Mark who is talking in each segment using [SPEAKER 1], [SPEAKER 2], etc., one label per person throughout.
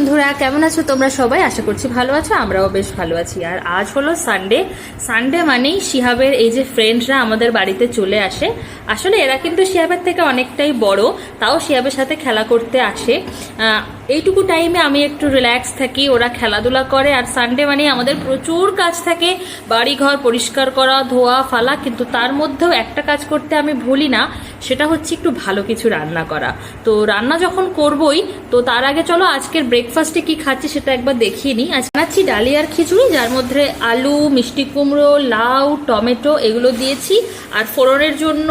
[SPEAKER 1] বন্ধুরা, কেমন আছো তোমরা সবাই? আশা করছি ভালো আছো, আমরাও বেশ ভালো আছি। আর আজ হলো সানডে সানডে মানেই শিহাবের এই যে ফ্রেন্ডসরা আমাদের বাড়িতে চলে আসে। আসলে এরা কিন্তু শিহাবের থেকে অনেকটাই বড়, তাও শিহাবের সাথে খেলা করতে আসে। এইটুকু টাইমে আমি একটু রিল্যাক্স থাকি, ওরা খেলাধুলা করে, আর সানডে মানে আমাদের প্রচুর কাজ থাকে। বাড়ি ঘর পরিষ্কার করা, ধোয়া, ফালা, কিন্তু তার মধ্যেও একটা কাজ করতে আমি ভুলি না, সেটা হচ্ছে একটু ভালো কিছু রান্না করা। তো রান্না যখন করবই, তো তার আগে চলো আজকের ব্রেকফাস্টে কি খাচ্ছি সেটা একবার দেখিয়ে নিই। আজ বানাচ্ছি ডালি আর খিচুড়ি, যার মধ্যে আলু, মিষ্টি কুমড়ো, লাউ, টমেটো এগুলো দিয়েছি। আর ফোড়নের জন্য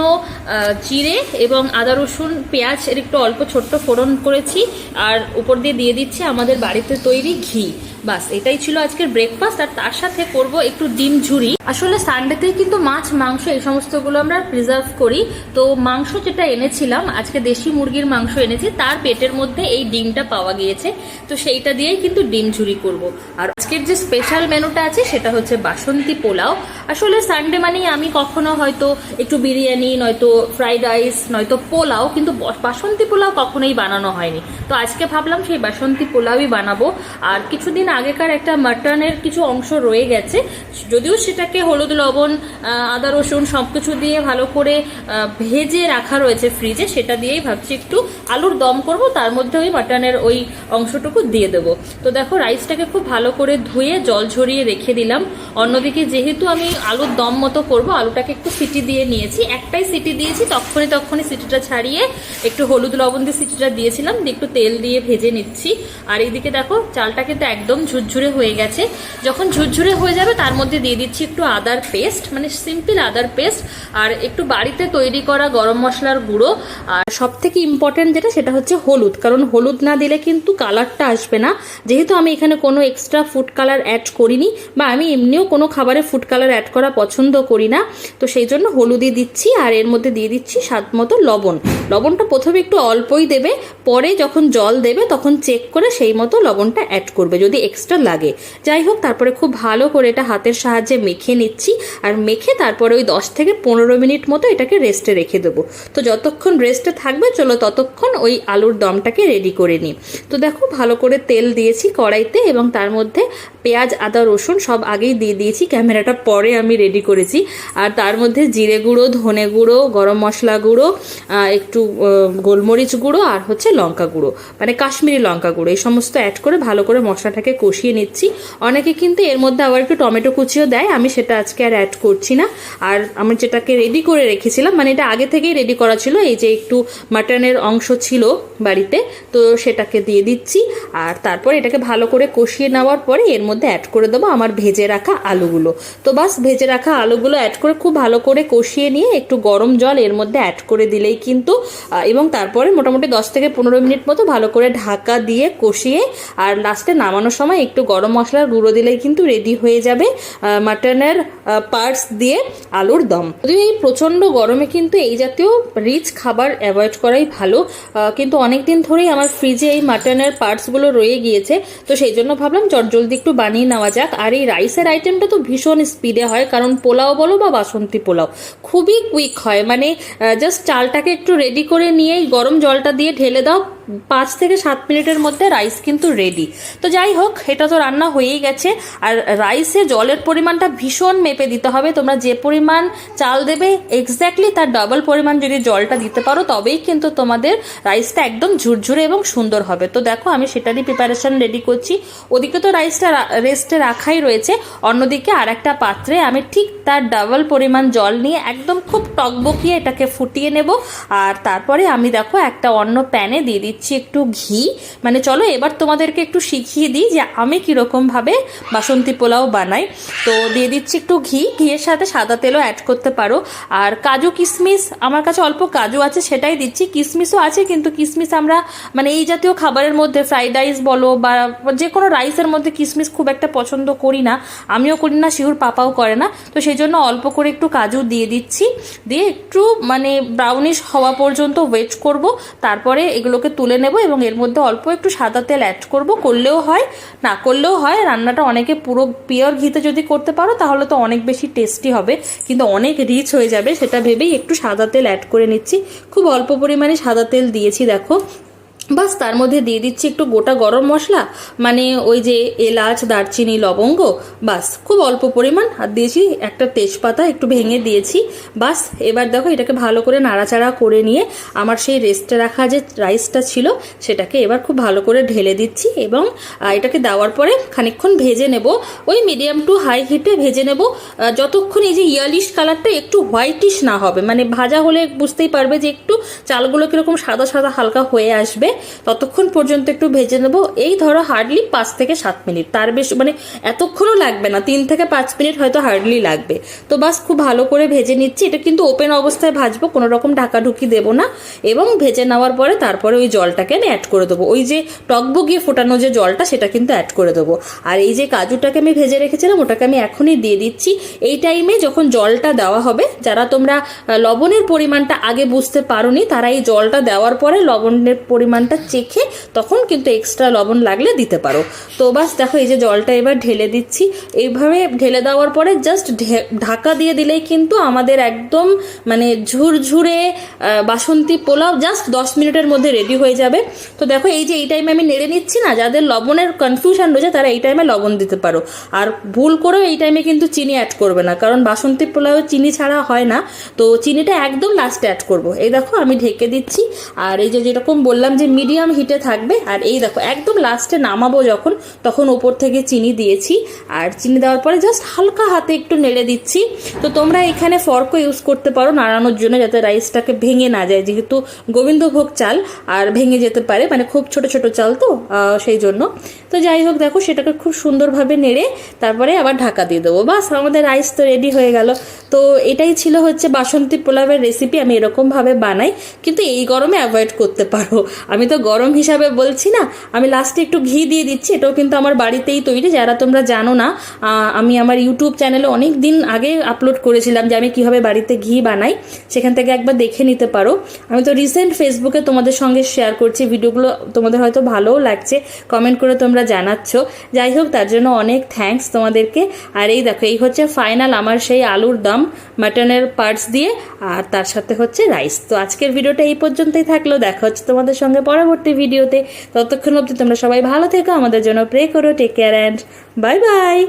[SPEAKER 1] জিরে এবং আদা রসুন, পেঁয়াজ, এর একটু অল্প ছোট্ট ফোড়ন করেছি। আর উপর দিয়ে দিয়ে দিচ্ছি আমাদের বাড়িতে তৈরি ঘি। বাস, এটাই ছিল আজকের ব্রেকফাস্ট আর তার সাথে করব একটু ডিম ঝুরি। আসলে সানডেতেই কিন্তু মাছ, মাংস এই সমস্তগুলো আমরা প্রিজার্ভ করি। তো মাংস যেটা এনেছিলাম, আজকে দেশি মুরগির মাংস এনেছি, তার পেটের মধ্যে এই ডিমটা পাওয়া গিয়েছে। তো সেইটা দিয়েই কিন্তু ডিম ঝুরি করব। আর আজকের যে স্পেশাল মেনুটা আছে, সেটা হচ্ছে বাসন্তী পোলাও। আসলে সানডে মানেই আমি কখনো হয়তো একটু বিরিয়ানি, নয়তো ফ্রাইড রাইস নয়তো পোলাও, কিন্তু বাসন্তী পোলাও কখনোই বানানো হয়নি। তো আজকে ভাবলাম সেই বাসন্তী পোলাওই বানাবো। আর কিছুদিন আগেকার একটা মাটনের কিছু অংশ রয়ে গেছে। যদিও সেটাকে হলুদ, লবণ আদা, রসুন সব কিছু দিয়ে ভালো করে ভেজে রাখা রয়েছে ফ্রিজে, সেটা দিয়েই ভাবছি একটু আলুর দম করব, তার মধ্যে ওই মাটনের ওই অংশটুকু দিয়ে দেবো। তো দেখো, রাইসটাকে খুব ভালো করে ধুয়ে জল ঝরিয়ে রেখে দিলাম। অন্যদিকে যেহেতু আমি আলুর দম মতো করব, আলুটাকে একটু সিটি দিয়ে নিয়েছি। একটাই সিটি দিয়েছি তখনই তখনই সিটিটা ছাড়িয়ে একটু হলুদ, লবণ দিয়ে সিটিটা দিয়েছিলাম, দিয়ে একটু তেল দিয়ে ভেজে নিচ্ছি। আর এইদিকে দেখো, চালটা কিন্তু একদম ঝুরঝুরে হয়ে গেছে। যখন ঝুরঝুরে হয়ে যাবে, তার মধ্যে দিয়ে দিচ্ছি একটু আদার পেস্ট মানে সিম্পল আদার পেস্ট, আর একটু বাড়িতে তৈরি করা গরম মশলার গুঁড়ো। আর সব থেকে ইম্পর্টেন্ট যেটা, সেটা হচ্ছে হলুদ, কারণ হলুদ না দিলে কিন্তু কালারটা আসবে না। যেহেতু আমি এখানে কোনো এক্সট্রা ফুড কালার অ্যাড করিনি, বা আমি এমনিও কোনো খাবারে ফুড কালার অ্যাড করা পছন্দ করি না, তো সেই জন্য হলুদই দিচ্ছি, আর এর মধ্যে দিয়ে দিচ্ছি স্বাদ মতো লবণ। লবণটা প্রথমে একটু অল্পই দেবে, পরে যখন জল দেবে, তখন চেক করে সেই মতো লবণটা অ্যাড করবে। যদি এক্সট্রা লাগে। যাই হোক তারপরে খুব ভালো করে এটা হাতের সাহায্যে মেখে নিচ্ছি আর মেখে তারপরে ওই দশ থেকে পনেরো মিনিট মতো এটাকে রেস্টে রেখে দেবো। তো যতক্ষণ রেস্টে থাকবে, চলো ততক্ষণ ওই আলুর দমটাকে রেডি করে নিই। তো দেখো, ভালো করে তেল দিয়েছি কড়াইতে এবং তার মধ্যে পেঁয়াজ, আদা, রসুন সব আগেই দিয়ে দিয়েছি। ক্যামেরাটা পরে আমি রেডি করেছি। আর তার মধ্যে জিরে গুঁড়ো, ধনে গুঁড়ো, গরম মশলা গুঁড়ো একটু গোলমরিচ গুঁড়ো আর হচ্ছে লঙ্কা গুঁড়ো। মানে কাশ্মীরি লঙ্কা গুঁড়ো। এই সমস্ত অ্যাড করে ভালো করে মশলাটাকে কষিয়ে নিচ্ছি। অনেকে কিন্তু এর মধ্যে আবার একটু টমেটো কুচিও দেয়, আমি সেটা আজকে আর অ্যাড করছি না। আর আমি যেটাকে রেডি করে রেখেছিলাম মানে এটা আগে থেকেই রেডি করা ছিল, এই যে একটু মাটনের অংশ ছিল বাড়িতে, তো সেটাকে দিয়ে দিচ্ছি। আর তারপর এটাকে ভালো করে কষিয়ে নেওয়ার পরে এর মধ্যে অ্যাড করে দেবো আমার ভেজে রাখা আলুগুলো। তো বাস ভেজে রাখা আলুগুলো অ্যাড করে খুব ভালো করে কষিয়ে নিয়ে একটু গরম জল এর মধ্যে অ্যাড করে দিলেই কিন্তু এবং তারপরে মোটামুটি দশ থেকে পনেরো মিনিট মতো ভালো করে ঢাকা দিয়ে কষিয়ে আর লাস্টে নামানোর সময় একটু গরম মশলার গুঁড়ো দিলেই কিন্তু রেডি হয়ে যাবে মাটনের পার্টস দিয়ে আলুর দম। যদিও এই প্রচণ্ড গরমে কিন্তু এই জাতীয় রিচ খাবার অ্যাভয়েড করাই ভালো কিন্তু অনেক দিন ধরেই আমার ফ্রিজে এই মাটনের পার্টসগুলো রয়ে গিয়েছে, তো সেই জন্য ভাবলাম জলদি একটু বানিয়ে নেওয়া যাক। আর এই রাইসের আইটেমটা তো ভীষণ স্পিডে হয়, কারণ পোলাও বলো বা বাসন্তী পোলাও, খুবই কুইক হয়। মানে জাস্ট চালটাকে একটু রেডি করে নিয়েই গরম জলটা দিয়ে ঢেলে দাও পাঁচ থেকে সাত মিনিটের মধ্যে রাইস কিন্তু রেডি তো যাই হোক, এটা তো রান্না হয়েই গেছে। আর রাইসে জলের পরিমাণটা ভীষণ মেপে দিতে হবে। তোমরা যে পরিমাণ চাল দেবে এক্স্যাক্টলি তার ডাবল পরিমাণ যদি জলটা দিতে পারো, তবেই কিন্তু তোমাদের রাইসটা একদম ঝুরঝুরে এবং সুন্দর হবে। তো দেখো, আমি সেটারই প্রিপারেশন রেডি করছি। ওদিকে তো রাইসটা রেস্টে রাখাই রয়েছে। অন্যদিকে আর একটা পাত্রে আমি ঠিক তার ডাবল পরিমাণ জল নিয়ে একদম খুব টকবকিয়ে এটাকে ফুটিয়ে নেব। আর তারপরে আমি দেখো একটা অন্য প্যানে দিয়ে দিচ্ছি। একটু ঘি। মানে চলো, এবার তোমাদেরকে একটু শিখিয়ে দিই যে আমি কীরকমভাবে বাসন্তী পোলাও বানাই। তো দিয়ে দিচ্ছি একটু ঘি। ঘিয়ের সাথে সাদা তেলও অ্যাড করতে পারো। আর কাজু কিশমিশ আমার কাছে অল্প কাজু আছে, সেটাই দিচ্ছি। কিশমিশও আছে, কিন্তু কিশমিশ আমরা মানে এই জাতীয় খাবারের মধ্যে ফ্রাইড রাইস বলো বা যে কোনো রাইসের মধ্যে কিশমিশ খুব একটা পছন্দ করি না। আমিও করি না শিহুর পাপাও করে না। তো সেই জন্য অল্প করে একটু কাজু দিয়ে দিচ্ছি। দিয়ে একটু মানে ব্রাউনিশ হওয়া পর্যন্ত ওয়েট করব। তারপরে এগুলোকে তুলে নেব এবং এর মধ্যে অল্প একটু সাদা তেল অ্যাড করব। করলেও হয়, না করলেও হয়। রান্নাটা অনেকে পুরো পিওর ঘিতে যদি করতে পারো, তাহলে তো অনেক বেশি টেস্টি হবে। কিন্তু অনেক রিচ হয়ে যাবে, সেটা ভেবেই একটু সাদা তেল অ্যাড করে নিচ্ছি। খুব অল্প পরিমাণে সাদা তেল দিয়েছি, দেখো। বাস তার মধ্যে দিয়ে দিচ্ছি একটু গোটা গরম মশলা মানে ওই যে এলাচ, দারচিনি, লবঙ্গ, বাস। খুব অল্প পরিমাণ, আর দিয়েছি একটা তেজপাতা, একটু ভেঙে দিয়েছি। বাস, এবার দেখো এটাকে ভালো করে নাড়াচাড়া করে নিয়ে আমার সেই রেস্টে রাখা যে রাইসটা ছিল, সেটাকে এবার খুব ভালো করে ঢেলে দিচ্ছি এবং এটাকে দেওয়ার পরে খানিকক্ষণ ভেজে নেব। ওই মিডিয়াম টু হাই হিটে ভেজে নেব। যতক্ষণ এই যে ইয়ালিশ কালারটা একটু হোয়াইটিশ না হবে মানে ভাজা হলে বুঝতেই পারবে যে একটু চালগুলো কীরকম সাদা সাদা হালকা হয়ে আসবে। ততক্ষণ পর্যন্ত একটু ভেজে নেব। এই ধরো হার্ডলি পাঁচ থেকে সাত মিনিট। তার বেশ মানে এতক্ষণও লাগবে না, তিন থেকে পাঁচ মিনিট হয়তো হার্ডলি লাগবে। তো বাস খুব ভালো করে ভেজে নিচ্ছি। এটা কিন্তু ওপেন অবস্থায় ভাজবো, কোনো রকম ঢাকাঢুকি দেবো না। এবং ভেজে নেওয়ার পরে তারপরে ওই জলটাকে আমি অ্যাড করে দেবো। ওই যে টকবগিয়ে ফোটানো যে জলটা, সেটা কিন্তু অ্যাড করে দেবো। আর এই যে কাজুটাকে আমি ভেজে রেখেছিলাম, ওটাকে আমি এখনই দিয়ে দিচ্ছি। এই টাইমে যখন জলটা দেওয়া হবে, যারা তোমরা লবণের পরিমাণটা আগে বুঝতে পারোনি, তারা এই জলটা দেওয়ার পরে লবণের পরিমাণটা চেখে তখন কিন্তু এক্সট্রা লবণ লাগলে দিতে পারো। তো বাস দেখো এই যে জলটা এবার ঢেলে দিচ্ছি। এইভাবে ঢেলে দেওয়ার পরে জাস্ট ঢাকা দিয়ে দিলেই কিন্তু আমাদের একদম মানে ঝুরঝুরে বাসন্তী পোলাও জাস্ট দশ মিনিটের মধ্যে রেডি হয়ে যাবে। তো দেখো এই যে এই টাইমে আমি নেড়ে নিচ্ছি না, যাদের লবণের কনফিউশন রয়েছে তারা এই টাইমে লবণ দিতে পারো। আর ভুল করেও এই টাইমে কিন্তু চিনি অ্যাড করবে না, কারণ বাসন্তী পোলাও চিনি ছাড়া হয় না। তো চিনিটা একদম লাস্টে অ্যাড করব। এই দেখো আমি ঢেকে দিচ্ছি। আর এই যে যেরকম বললাম যে মিডিয়াম হিটে থাকবে। আর এই দেখো, একদম লাস্টে নামাবো যখন, তখন ওপর থেকে চিনি দিয়েছি। আর চিনি দেওয়ার পরে জাস্ট হালকা হাতে একটু নেড়ে দিচ্ছি। তো তোমরা এখানে ফর্কও ইউজ করতে পারো নাড়ানোর জন্য, যাতে রাইসটাকে ভেঙে না যায়, যেহেতু গোবিন্দভোগ চাল আর ভেঙে যেতে পারে মানে খুব ছোট ছোট চাল তো সেই জন্য। তো যাই হোক, দেখো সেটাকে খুব সুন্দরভাবে নেড়ে তারপরে আবার ঢাকা দিয়ে দেবো। বাস, আমাদের রাইস তো রেডি হয়ে গেল। তো এটাই ছিল হচ্ছে বাসন্তী পোলাওয়ের রেসিপি আমি এরকমভাবে বানাই। কিন্তু এই গরমে অ্যাভয়েড করতে পারো। আমি তো গরম হিসাবে বলছি না, আমি লাস্টে একটু ঘি দিয়ে দিচ্ছি, এটাও কিন্তু আমার বাড়িতেই তৈরি, যারা তোমরা জানো না আমি আমার ইউটিউব চ্যানেলে অনেক দিন আগে আপলোড করেছিলাম যে আমি কীভাবে বাড়িতে ঘি বানাই, সেখান থেকে একবার দেখে নিতে পারো। আমি তো রিসেন্ট ফেসবুকে তোমাদের সঙ্গে শেয়ার করছি, ভিডিওগুলো তোমাদের হয়তো ভালোও লাগছে কমেন্ট করে তোমরা জানাচ্ছ। যাই হোক, তার জন্য অনেক থ্যাঙ্কস তোমাদেরকে। আর এই দেখো, এই হচ্ছে ফাইনাল আমার সেই আলুর দম মাটনের পার্টস দিয়ে, আর তার সাথে হচ্ছে রাইস তো আজকের ভিডিওটা এই পর্যন্তই থাকল, দেখা হচ্ছে তোমাদের সঙ্গে পরবর্তী ভিডিওতে। ততক্ষণ অবধি তোমরা সবাই ভালো থেকো, আমাদের জন্য প্রে করো take care and bye bye